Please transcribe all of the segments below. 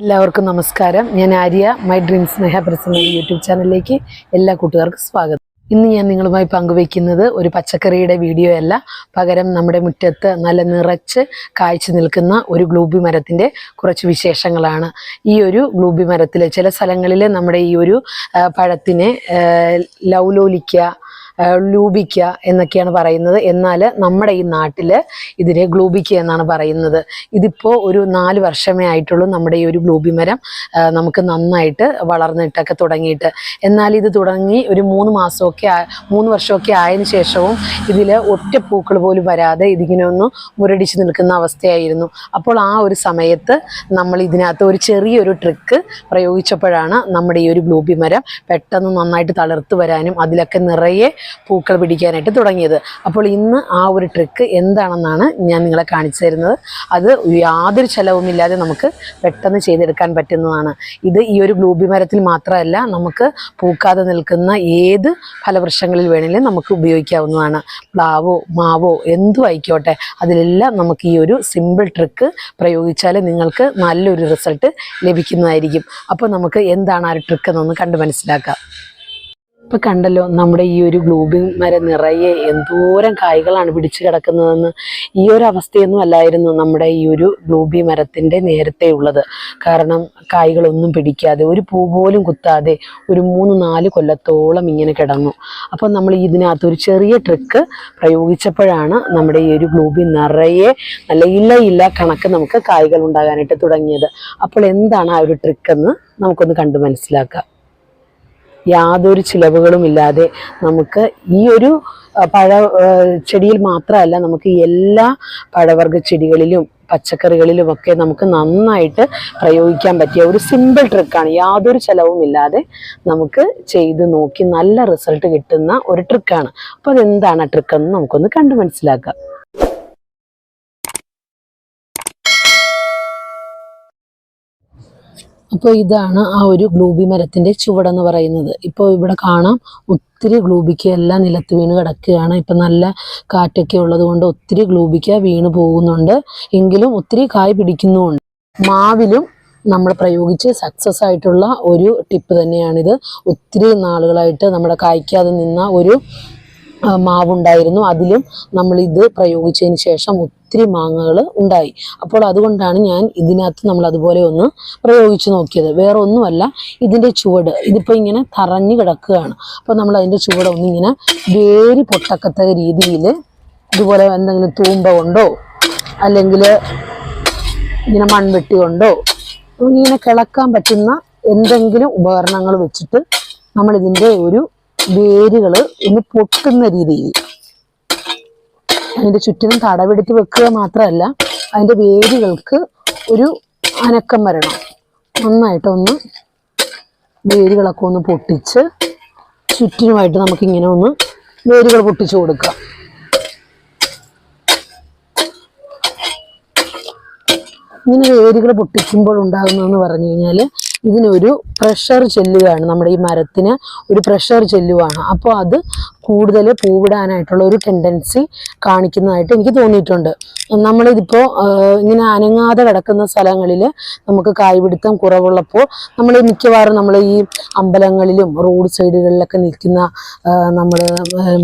എല്ലാവർക്കും നമസ്കാരം. ഞാൻ Arya My Dreams Sneha Prasanna YouTube ചാനലിലേക്ക് എല്ലാ കൂട്ടുകാർക്കും സ്വാഗതം. ഇന്ന് ഞാൻ നിങ്ങളുമായി പങ്കുവയ്ക്കുന്നത് ഒരു പച്ചക്കറിയുടെ വീഡിയോ അല്ല. പകരം നമ്മുടെ മുറ്റത്ത് നല്ല നിറച്ച് കായ്ച്ചു നിൽക്കുന്ന ഒരു ഗ്ലൂബി മരത്തിന്റെ കുറച്ച് വിശേഷങ്ങളാണ്. ഈ ഒരു ഗ്ലൂബി മരത്തിൽ ചില സ്ഥലങ്ങളിൽ നമ്മുടെ ഈ ഒരു പഴത്തിനെ ലൗലോലിക്കുക ലൂബിക്ക എന്നൊക്കെയാണ് പറയുന്നത്. എന്നാൽ നമ്മുടെ ഈ നാട്ടിൽ ഇതിനെ ഗ്ലൂബിക്ക എന്നാണ് പറയുന്നത്. ഇതിപ്പോൾ ഒരു നാല് വർഷമേ ആയിട്ടുള്ളൂ നമ്മുടെ ഈ ഒരു ഗ്ലൂബി മരം നമുക്ക് നന്നായിട്ട് വളർന്നിട്ടൊക്കെ തുടങ്ങിയിട്ട്. എന്നാൽ ഇത് തുടങ്ങി ഒരു മൂന്ന് മാസമൊക്കെ മൂന്ന് വർഷമൊക്കെ ആയതിനു ശേഷവും ഇതിൽ ഒറ്റ പൂക്കൾ പോലും വരാതെ ഇതിങ്ങനെ ഒന്ന് മുരടിച്ച് നിൽക്കുന്ന അവസ്ഥയായിരുന്നു. അപ്പോൾ ആ ഒരു സമയത്ത് നമ്മൾ ഇതിനകത്ത് ഒരു ചെറിയൊരു ട്രിക്ക് പ്രയോഗിച്ചപ്പോഴാണ് നമ്മുടെ ഈ ഒരു ഗ്ലൂബി മരം പെട്ടെന്ന് നന്നായിട്ട് തളിർത്ത് വരാനും അതിലൊക്കെ നിറയെ പൂക്കൾ പിടിക്കാനായിട്ട് തുടങ്ങിയത്. അപ്പോൾ ഇന്ന് ആ ഒരു ട്രിക്ക് എന്താണെന്നാണ് ഞാൻ നിങ്ങളെ കാണിച്ചു തരുന്നത്. അത് യാതൊരു ചിലവുമില്ലാതെ നമുക്ക് പെട്ടെന്ന് ചെയ്തെടുക്കാൻ പറ്റുന്നതാണ്. ഇത് ഈ ഒരു ഗ്ലൂബി മരത്തിൽ മാത്രമല്ല നമുക്ക് പൂക്കാതെ നിൽക്കുന്ന ഏത് ഫലവൃക്ഷങ്ങളിൽ വേണമെങ്കിലും നമുക്ക് ഉപയോഗിക്കാവുന്നതാണ്. പ്ലാവോ മാവോ എന്തു ആയിക്കോട്ടെ അതിലെല്ലാം നമുക്ക് ഈ ഒരു സിമ്പിൾ ട്രിക്ക് പ്രയോഗിച്ചാൽ നിങ്ങൾക്ക് നല്ലൊരു റിസൾട്ട് ലഭിക്കുന്നതായിരിക്കും. അപ്പോൾ നമുക്ക് എന്താണ് ആ ഒരു ട്രിക്ക് എന്നൊന്ന് കണ്ടു മനസ്സിലാക്കാം. ഇപ്പൊ കണ്ടല്ലോ നമ്മുടെ ഈ ഒരു ഗ്ലൂബിൻ മരം നിറയെ എന്തോരം കായ്കളാണ് പിടിച്ചു കിടക്കുന്നതെന്ന്. ഈ ഒരു അവസ്ഥയൊന്നും അല്ലായിരുന്നു നമ്മുടെ ഈ ഒരു ഗ്ലൂബി മരത്തിന്റെ നേരത്തെ ഉള്ളത്. കാരണം കായ്കളൊന്നും പിടിക്കാതെ ഒരു പൂ പോലും കുത്താതെ ഒരു മൂന്ന് നാല് കൊല്ലത്തോളം ഇങ്ങനെ കിടന്നു. അപ്പം നമ്മൾ ഇതിനകത്ത് ഒരു ചെറിയ ട്രിക്ക് പ്രയോഗിച്ചപ്പോഴാണ് നമ്മുടെ ഈ ഒരു ഗ്ലൂബി നിറയെ നല്ല ഇല്ല ഇല്ല കണക്ക് നമുക്ക് കായ്കൾ ഉണ്ടാകാനായിട്ട് തുടങ്ങിയത്. അപ്പോൾ എന്താണ് ആ ഒരു ട്രിക്ക് എന്ന് നമുക്കൊന്ന് കണ്ടു മനസ്സിലാക്കാം. യാതൊരു ചിലവുകളും ഇല്ലാതെ നമുക്ക് ഈ ഒരു പഴ ചെടിയിൽ മാത്രമല്ല നമുക്ക് എല്ലാ പഴവർഗ ചെടികളിലും പച്ചക്കറികളിലും ഒക്കെ നമുക്ക് നന്നായിട്ട് പ്രയോഗിക്കാൻ പറ്റിയ ഒരു സിമ്പിൾ ട്രിക്കാണ് യാതൊരു ചിലവും ഇല്ലാതെ നമുക്ക് ചെയ്ത് നോക്കി നല്ല റിസൾട്ട് കിട്ടുന്ന ഒരു ട്രിക്കാണ് അപ്പോൾ അതെന്താണ് ആ ട്രിക്കെന്ന് നമുക്കൊന്ന് കണ്ടു മനസ്സിലാക്കാം. അപ്പോൾ ഇതാണ് ആ ഒരു ഗ്ലൂബി മരത്തിന്റെ ചുവടെന്ന് പറയുന്നത്. ഇപ്പോൾ ഇവിടെ കാണാം ഒത്തിരി ഗ്ലൂബിക്ക എല്ലാം നിലത്ത് വീണ് കിടക്കുകയാണ്. ഇപ്പം നല്ല കാറ്റൊക്കെ ഉള്ളത് കൊണ്ട് ഒത്തിരി ഗ്ലൂബിക്ക വീണ് പോകുന്നുണ്ട്. എങ്കിലും ഒത്തിരി കായ് പിടിക്കുന്നുമുണ്ട്. മാവിലും നമ്മൾ പ്രയോഗിച്ച് സക്സസ് ആയിട്ടുള്ള ഒരു ടിപ്പ് തന്നെയാണിത്. ഒത്തിരി നാളുകളായിട്ട് നമ്മുടെ കായ്ക്കാതെ നിന്ന ഒരു മാവുണ്ടായിരുന്നു. അതിലും നമ്മൾ ഇത് പ്രയോഗിച്ചതിന് ശേഷം ഒത്തിരി മാങ്ങകൾ ഉണ്ടായി. അപ്പോൾ അതുകൊണ്ടാണ് ഞാൻ ഇതിനകത്ത് നമ്മൾ അതുപോലെ ഒന്ന് പ്രയോഗിച്ച് നോക്കിയത്. വേറെ ഒന്നുമല്ല ഇതിന്റെ ചുവട് ഇതിപ്പോൾ ഇങ്ങനെ തറഞ്ഞു കിടക്കുകയാണ്. അപ്പോൾ നമ്മൾ അതിന്റെ ചുവട് ഒന്നിങ്ങനെ വേരി പൊട്ടക്കത്തക രീതിയിൽ ഇതുപോലെ എന്തെങ്കിലും തൂമ്പ കൊണ്ടോ അല്ലെങ്കിൽ ഇങ്ങനെ മൺവെട്ടി കൊണ്ടോ ഇങ്ങനെ കിളക്കാൻ പറ്റുന്ന എന്തെങ്കിലും ഉപകരണങ്ങൾ വെച്ചിട്ട് നമ്മളിതിന്റെ ഒരു വേരുകൾ ഒന്ന് പൊട്ടുന്ന രീതിയിൽ. അതിന്റെ ചുറ്റിനും തടവെടുത്ത് വെക്കുക മാത്രമല്ല അതിന്റെ വേരുകൾക്ക് ഒരു അനക്കം വരണം. നന്നായിട്ടൊന്ന് വേരുകളൊക്കെ ഒന്ന് പൊട്ടിച്ച് ചുറ്റിനുമായിട്ട് നമുക്കിങ്ങനെ ഒന്ന് വേരുകൾ പൊട്ടിച്ചു കൊടുക്കാം. ഇങ്ങനെ വേരുകൾ പൊട്ടിക്കുമ്പോൾ ഉണ്ടാകുന്നതെന്ന് പറഞ്ഞു കഴിഞ്ഞാൽ ഇതിനൊരു പ്രഷർ ചെല്ലുകയാണ്. നമ്മുടെ ഈ മരത്തിന് ഒരു പ്രഷർ ചെല്ലുകയാണ് അപ്പോൾ അത് കൂടുതൽ പൂവിടാനായിട്ടുള്ള ഒരു ടെൻഡൻസി കാണിക്കുന്നതായിട്ട് എനിക്ക് തോന്നിയിട്ടുണ്ട്. നമ്മളിതിപ്പോൾ ഇങ്ങനെ അനങ്ങാതെ കിടക്കുന്ന സ്ഥലങ്ങളിൽ നമുക്ക് കായ്പിടുത്തം കുറവുള്ളപ്പോൾ നമ്മൾ മിക്കവാറും നമ്മൾ ഈ അമ്പലങ്ങളിലും റോഡ് സൈഡുകളിലൊക്കെ നിൽക്കുന്ന നമ്മൾ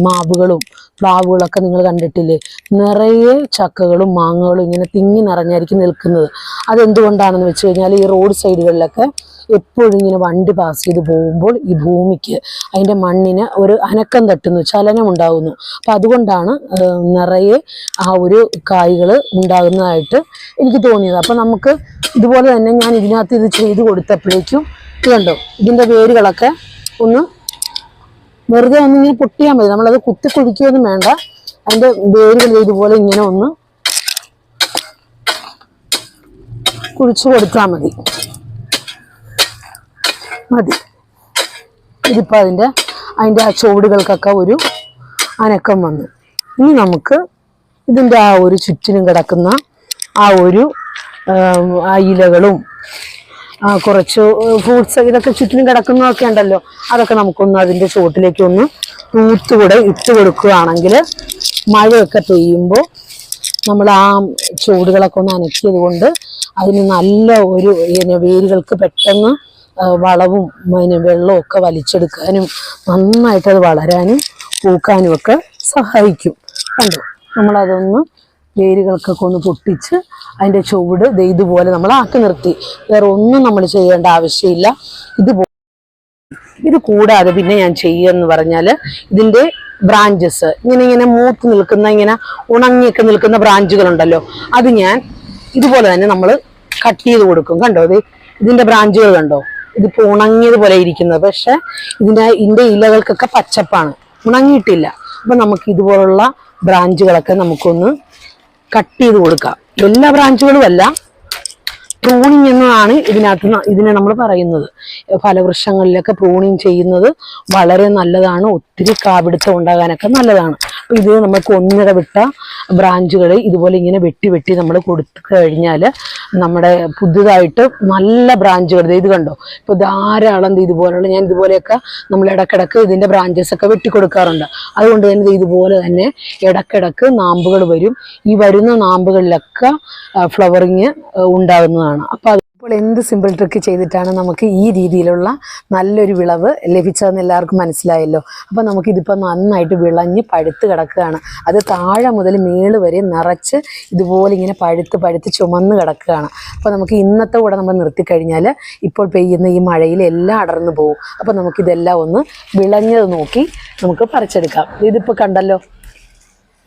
മാവുകളും പ്ലാവുകളൊക്കെ നിങ്ങൾ കണ്ടിട്ടില്ലേ? നിറയെ ചക്കകളും മാങ്ങകളും ഇങ്ങനെ തിങ്ങി നിറഞ്ഞായിരിക്കും നിൽക്കുന്നത്. അതെന്തുകൊണ്ടാണെന്ന് വെച്ച് കഴിഞ്ഞാൽ ഈ റോഡ് സൈഡുകളിലൊക്കെ എപ്പോഴും ഇങ്ങനെ വണ്ടി പാസ് ചെയ്ത് പോകുമ്പോൾ ഈ ഭൂമിക്ക് അതിന്റെ മണ്ണിന് ഒരു അനക്കം തട്ടുന്നു ചലനം ഉണ്ടാകുന്നു അപ്പം അതുകൊണ്ടാണ് നിറയെ ആ ഒരു കായ്കൾ ഉണ്ടാകുന്നതായിട്ട് എനിക്ക് തോന്നിയത്. അപ്പം നമുക്ക് ഇതുപോലെ തന്നെ ഞാൻ ഇതിനകത്ത് ഇത് ചെയ്ത് കൊടുത്തപ്പോഴേക്കും കണ്ടോ ഇതിന്റെ വേരുകളൊക്കെ ഒന്ന് വെറുതെ ഒന്ന് ഇങ്ങനെ പൊട്ടിയാൽ മതി. നമ്മളത് കുത്തി കുഴിക്കുകയൊന്നും വേണ്ട. അതിന്റെ വേരുകൾ ഇതുപോലെ ഇങ്ങനെ ഒന്ന് കുഴിച്ചു കൊടുത്താൽ മതി. മതി. ഇതിപ്പോൾ അതിന്റെ അതിന്റെ ആ ചുവടുകൾക്കൊക്കെ ഒരു അനക്കം വന്നു. ഇനി നമുക്ക് ഇതിന്റെ ആ ഒരു ചുറ്റിനും കിടക്കുന്ന ആ ഒരു ആ ഇലകളും കുറച്ച് ഫ്രൂട്ട്സ് ഇതൊക്കെ ചുറ്റിനും കിടക്കുന്നതൊക്കെ ഉണ്ടല്ലോ. അതൊക്കെ നമുക്കൊന്ന് അതിന്റെ ചുവട്ടിലേക്ക് ഒന്ന് തൂത്തുകൂടെ ഇട്ട് കൊടുക്കുകയാണെങ്കിൽ മഴയൊക്കെ പെയ്യുമ്പോൾ നമ്മൾ ആ ചുവടുകളൊക്കെ ഒന്ന് അനക്കിയത് കൊണ്ട് അതിന് നല്ല ഒരു വേരുകൾക്ക് പെട്ടെന്ന് വളവും പിന്നെ വെള്ളവും ഒക്കെ വലിച്ചെടുക്കാനും നന്നായിട്ട് അത് വളരാനും പൂക്കാനും ഒക്കെ സഹായിക്കും. കണ്ടോ? നമ്മളതൊന്ന് വേരുകൾക്കൊക്കെ ഒന്ന് പൊട്ടിച്ച് അതിന്റെ ചുവട് ഇതുപോലെ നമ്മൾ ആക്കി നിർത്തി. വേറെ ഒന്നും നമ്മൾ ചെയ്യേണ്ട ആവശ്യമില്ല. ഇതുപോലെ ഇത് കൂടാതെ പിന്നെ ഞാൻ ചെയ്യുമെന്ന് പറഞ്ഞാൽ ഇതിന്റെ ബ്രാഞ്ചസ് ഇങ്ങനെ ഇങ്ങനെ മൂത്ത് നിൽക്കുന്ന ഇങ്ങനെ ഉണങ്ങിയൊക്കെ നിൽക്കുന്ന ബ്രാഞ്ചുകളുണ്ടല്ലോ അത് ഞാൻ ഇതുപോലെ തന്നെ നമ്മൾ കട്ട് ചെയ്ത് കൊടുക്കും. കണ്ടോ? ഇത് ഇതിന്റെ ബ്രാഞ്ചുകൾ കണ്ടോ? ഇതിപ്പോ ഉണങ്ങിയത് പോലെ ഇരിക്കുന്നത്. പക്ഷെ ഇതിന്റെ ഇതിന്റെ ഇലകൾക്കൊക്കെ പച്ചപ്പാണ്. ഉണങ്ങിയിട്ടില്ല. അപ്പൊ നമുക്ക് ഇതുപോലുള്ള ബ്രാഞ്ചുകളൊക്കെ നമുക്കൊന്ന് കട്ട് ചെയ്ത് കൊടുക്കാം. എല്ലാ ബ്രാഞ്ചുകളും അല്ല പ്രൂണിങ് എന്നതാണ് ഇതിനകത്ത് ഇതിനെ നമ്മൾ പറയുന്നത്. ഫലവൃക്ഷങ്ങളിലൊക്കെ പ്രൂണിങ് ചെയ്യുന്നത് വളരെ നല്ലതാണ്. ഒത്തിരി കാപിടുത്തം ഉണ്ടാകാനൊക്കെ നല്ലതാണ്. അപ്പൊ ഇത് നമുക്ക് ഒന്നിട വിട്ട ബ്രാഞ്ചുകൾ ഇതുപോലെ ഇങ്ങനെ വെട്ടി വെട്ടി നമ്മൾ കൊടുത്തു കഴിഞ്ഞാൽ നമ്മുടെ പുതുതായിട്ട് നല്ല ബ്രാഞ്ചുകൾ. ഇത് കണ്ടോ? ഇപ്പൊ ധാരാളം ഇതുപോലെയുള്ള ഞാൻ ഇതുപോലെയൊക്കെ നമ്മൾ ഇടക്കിടക്ക് ഇതിന്റെ ബ്രാഞ്ചസ് ഒക്കെ വെട്ടിക്കൊടുക്കാറുണ്ട് അതുകൊണ്ട് തന്നെ ഇതുപോലെ തന്നെ ഇടക്കിടക്ക് നാമ്പുകൾ വരും. ഈ വരുന്ന നാമ്പുകളിലൊക്കെ ഫ്ലവറിങ് ഉണ്ടാകുന്നതാണ്. അപ്പൊ ഇപ്പോൾ എന്ത് സിമ്പിൾ ട്രിക്ക് ചെയ്തിട്ടാണ് നമുക്ക് ഈ രീതിയിലുള്ള നല്ലൊരു വിളവ് ലഭിച്ചതെന്ന് എല്ലാവർക്കും മനസ്സിലായല്ലോ. അപ്പോൾ നമുക്കിതിപ്പോൾ നന്നായിട്ട് വിളഞ്ഞ് പഴുത്ത് കിടക്കുകയാണ്. അത് താഴെ മുതൽ മേൾ വരെ നിറച്ച് ഇതുപോലെ ഇങ്ങനെ പഴുത്ത് പഴുത്ത് ചുമന്ന് കിടക്കുകയാണ്. അപ്പോൾ നമുക്ക് ഇന്നത്തെ കൂടെ നമ്മൾ നിർത്തിക്കഴിഞ്ഞാൽ ഇപ്പോൾ പെയ്യുന്ന ഈ മഴയിൽ എല്ലാം അടർന്നു പോകും. അപ്പോൾ നമുക്കിതെല്ലാം ഒന്ന് വിളഞ്ഞത് നോക്കി നമുക്ക് പറിച്ചെടുക്കാം. ഇതിപ്പോൾ കണ്ടല്ലോ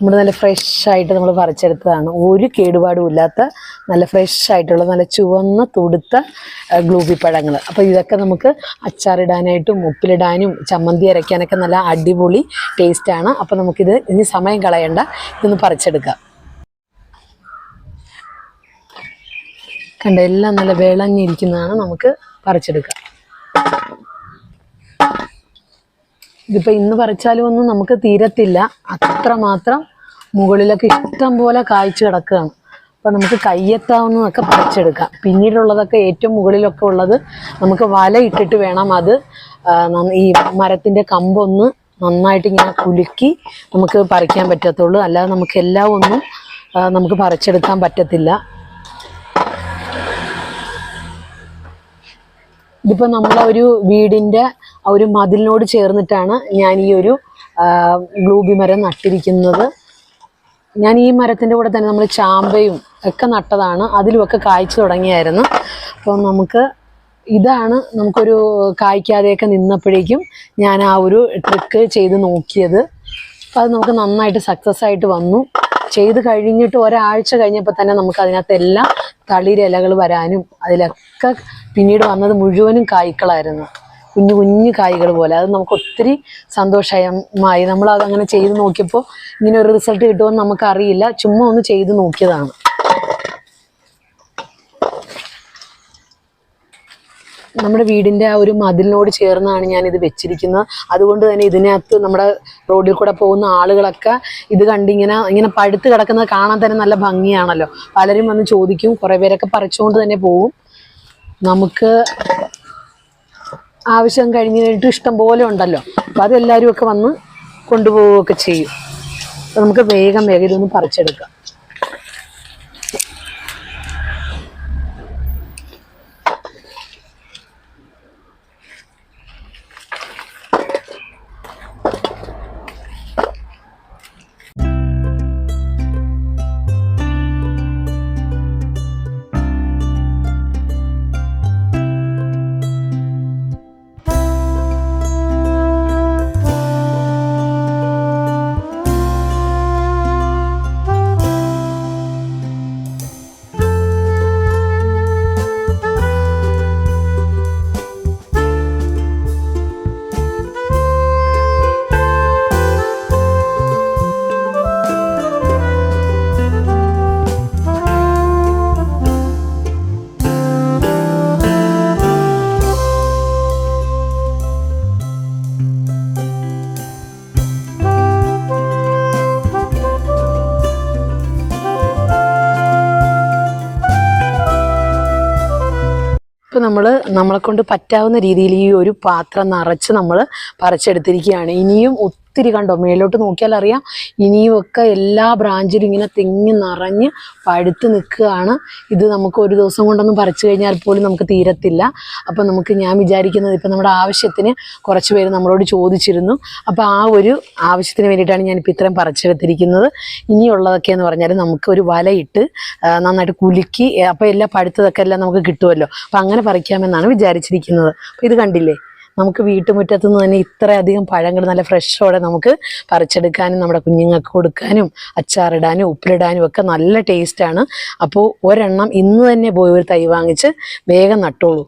നമ്മൾ നല്ല ഫ്രഷ് ആയിട്ട് നമ്മൾ പറിച്ചെടുത്തതാണ്. ഒരു കേടുപാടും ഇല്ലാത്ത നല്ല ഫ്രഷ് ആയിട്ടുള്ള നല്ല ചുവന്ന തുടുത്ത ഗ്ലൂബി പഴങ്ങൾ. അപ്പോൾ ഇതൊക്കെ നമുക്ക് അച്ചാറിടാനായിട്ടും ഉപ്പിലിടാനും ചമ്മന്തി അരയ്ക്കാനൊക്കെ നല്ല അടിപൊളി ടേസ്റ്റാണ് അപ്പോൾ നമുക്കിത് ഇനി സമയം കളയണ്ട. ഇതൊന്ന് പറിച്ചെടുക്കാം. കണ്ട എല്ലാം നല്ല വിളഞ്ഞിരിക്കുന്നതാണ് നമുക്ക് പറിച്ചെടുക്കാം. ഇതിപ്പോൾ ഇന്ന് പറിച്ചാലും ഒന്നും നമുക്ക് തീരത്തില്ല. അത്രമാത്രം മുകളിലൊക്കെ ഇഷ്ടം പോലെ കായ്ച്ചു കിടക്കുകയാണ്. അപ്പൊ നമുക്ക് കയ്യെത്താവുന്നതൊക്കെ പറിച്ചെടുക്കാം. പിന്നീടുള്ളതൊക്കെ ഏറ്റവും മുകളിലൊക്കെ ഉള്ളത് നമുക്ക് വല ഇട്ടിട്ട് വേണം അത് ഈ മരത്തിന്റെ കമ്പൊന്ന് നന്നായിട്ട് ഇങ്ങനെ കുലുക്കി നമുക്ക് പറിക്കാൻ പറ്റത്തുള്ളൂ. അല്ലാതെ നമുക്ക് എല്ലാം ഒന്നും നമുക്ക് പറിച്ചെടുക്കാൻ പറ്റത്തില്ല. ഇതിപ്പോൾ ഒരു വീടിന്റെ ഒരു മതിലിനോട് ചേർന്നിട്ടാണ് ഞാൻ ഈ ഒരു ഗ്ലൂബി മരം നട്ടിരിക്കുന്നത്. ഞാൻ ഈ മരത്തിന്റെ കൂടെ തന്നെ നമ്മൾ ചാമ്പയും ഒക്കെ നട്ടതാണ്. അതിലുമൊക്കെ കായ്ച്ചു തുടങ്ങിയായിരുന്നു. അപ്പോൾ നമുക്ക് ഇതാണ് നമുക്കൊരു കായ്ക്കാതെയൊക്കെ നിന്നപ്പോഴേക്കും ഞാൻ ആ ഒരു ട്രിക്ക് ചെയ്ത് നോക്കിയത്. അപ്പോൾ അത് നമുക്ക് നന്നായിട്ട് സക്സസ് ആയിട്ട് വന്നു. ചെയ്ത് കഴിഞ്ഞിട്ട് ഒരാഴ്ച കഴിഞ്ഞപ്പോൾ തന്നെ നമുക്ക് അതിനകത്ത് എല്ലാം തളിരിലകൾ വരാനും അതിലൊക്കെ പിന്നീട് വന്നത് മുഴുവനും കായ്ക്കളായിരുന്നു. കുഞ്ഞു കുഞ്ഞു കായ്കൾ പോലെ. അത് നമുക്ക് ഒത്തിരി സന്തോഷമായി നമ്മൾ അത് അങ്ങനെ ചെയ്ത് നോക്കിയപ്പോൾ ഇങ്ങനെ ഒരു റിസൾട്ട് കിട്ടുമെന്ന് നമുക്കറിയില്ല ചുമ്മാ ഒന്ന് ചെയ്ത് നോക്കിയതാണ്. നമ്മുടെ വീടിന്റെ ആ ഒരു മതിലിനോട് ചേർന്നാണ് ഞാൻ ഇത് വെച്ചിരിക്കുന്നത്. അതുകൊണ്ട് തന്നെ ഇതിനകത്ത് നമ്മുടെ റോഡിൽ കൂടെ പോകുന്ന ആളുകളൊക്കെ ഇത് കണ്ടിങ്ങനെ ഇങ്ങനെ പഴുത്ത് കിടക്കുന്നത് കാണാൻ തന്നെ നല്ല ഭംഗിയാണല്ലോ. പലരും വന്ന് ചോദിക്കും കുറേ പേരൊക്കെ പറിച്ചുകൊണ്ട് തന്നെ പോവും നമുക്ക് ആവശ്യം കഴിഞ്ഞ് കഴിഞ്ഞിട്ട് ഇഷ്ടം പോലെ ഉണ്ടല്ലോ. അപ്പം അതെല്ലാവരും ഒക്കെ വന്ന് കൊണ്ടുപോവുകയൊക്കെ ചെയ്യും. നമുക്ക് വേഗം വേഗം ഇതൊന്ന് പറിച്ചെടുക്കാം. ഇപ്പൊ നമ്മൾ നമ്മളെ കൊണ്ട് പറ്റാവുന്ന രീതിയിൽ ഈ ഒരു പാത്രം നിറച്ച് നമ്മൾ പറിച്ചെടുത്തിരിക്കുകയാണ്. ഇനിയും ഒത്തിരി കണ്ടോ? മേലോട്ട് നോക്കിയാൽ അറിയാം. ഇനിയുമൊക്കെ എല്ലാ ബ്രാഞ്ചിലും ഇങ്ങനെ തെങ്ങി നിറഞ്ഞ് പഴുത്ത് നിൽക്കുകയാണ്. ഇത് നമുക്ക് ഒരു ദിവസം കൊണ്ടൊന്നും പറിച്ചു കഴിഞ്ഞാൽ പോലും നമുക്ക് തീരത്തില്ല. അപ്പം നമുക്ക് ഞാൻ വിചാരിക്കുന്നത് ഇപ്പം നമ്മുടെ ആവശ്യത്തിന് കുറച്ച് പേര് നമ്മളോട് ചോദിച്ചിരുന്നു. അപ്പോൾ ആ ഒരു ആവശ്യത്തിന് വേണ്ടിയിട്ടാണ് ഞാനിപ്പോൾ ഇത്രയും പറിച്ചെടുത്തിരിക്കുന്നത്. ഇനിയുള്ളതൊക്കെ എന്ന് പറഞ്ഞാൽ നമുക്ക് ഒരു വലയിട്ട് നന്നായിട്ട് കുലുക്കി അപ്പോൾ എല്ലാ പഴുത്തതൊക്കെ എല്ലാം നമുക്ക് കിട്ടുമല്ലോ. അപ്പം അങ്ങനെ പറിക്കാമെന്നാണ് വിചാരിച്ചിരിക്കുന്നത്. അപ്പോൾ ഇത് കണ്ടില്ലേ? നമുക്ക് വീട്ടുമുറ്റത്തു നിന്ന് തന്നെ ഇത്രയധികം പഴങ്ങൾ നല്ല ഫ്രഷോടെ നമുക്ക് പറിച്ചെടുക്കാനും നമ്മുടെ കുഞ്ഞുങ്ങൾക്ക് കൊടുക്കാനും അച്ചാറിടാനും ഉപ്പിലിടാനും ഒക്കെ നല്ല ടേസ്റ്റാണ് അപ്പോൾ ഒരെണ്ണം ഇന്ന് തന്നെ പോയി ഒരു തൈ വാങ്ങിച്ച് വേഗം നട്ടോളൂ.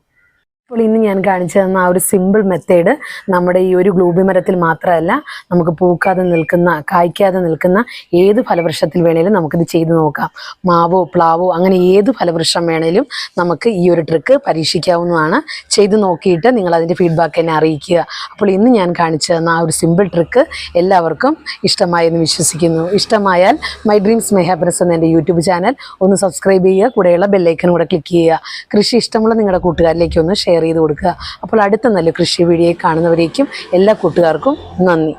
അപ്പോൾ ഇന്ന് ഞാൻ കാണിച്ചു തന്ന ആ ഒരു സിമ്പിൾ മെത്തേഡ് നമ്മുടെ ഈ ഒരു ഗ്ലൂബി മരത്തിൽ മാത്രമല്ല നമുക്ക് പൂക്കാതെ നിൽക്കുന്ന കായ്ക്കാതെ നിൽക്കുന്ന ഏത് ഫലവൃക്ഷത്തിൽ വേണേലും നമുക്കിത് ചെയ്ത് നോക്കാം. മാവോ പ്ലാവോ അങ്ങനെ ഏത് ഫലവൃക്ഷം വേണേലും നമുക്ക് ഈ ഒരു ട്രിക്ക് പരീക്ഷിക്കാവുന്നതാണ്. ചെയ്ത് നോക്കിയിട്ട് നിങ്ങൾ അതിന്റെ ഫീഡ്ബാക്ക് എന്നെ അറിയിക്കുക. അപ്പോൾ ഇന്ന് ഞാൻ കാണിച്ചു തന്ന ആ ഒരു സിമ്പിൾ ട്രിക്ക് എല്ലാവർക്കും ഇഷ്ടമായെന്ന് വിശ്വസിക്കുന്നു. ഇഷ്ടമായാൽ മൈ ഡ്രീംസ് മൈ ഹാപ്പിനെസ് എന്ന എന്റെ യൂട്യൂബ് ചാനൽ ഒന്ന് സബ്സ്ക്രൈബ് ചെയ്യുക കൂടെയുള്ള ബെല്ലൈക്കൻ കൂടെ ക്ലിക്ക് ചെയ്യുക. കൃഷി ഇഷ്ടമുള്ള നിങ്ങളുടെ കൂട്ടുകാരിലേക്ക് ഒന്ന് ചെയ്ത് കൊടുക്കുക. അപ്പോൾ അടുത്ത നല്ല കൃഷി വീഡിയോ കാണുന്നവരേക്കും എല്ലാ കൂട്ടുകാർക്കും നന്ദി.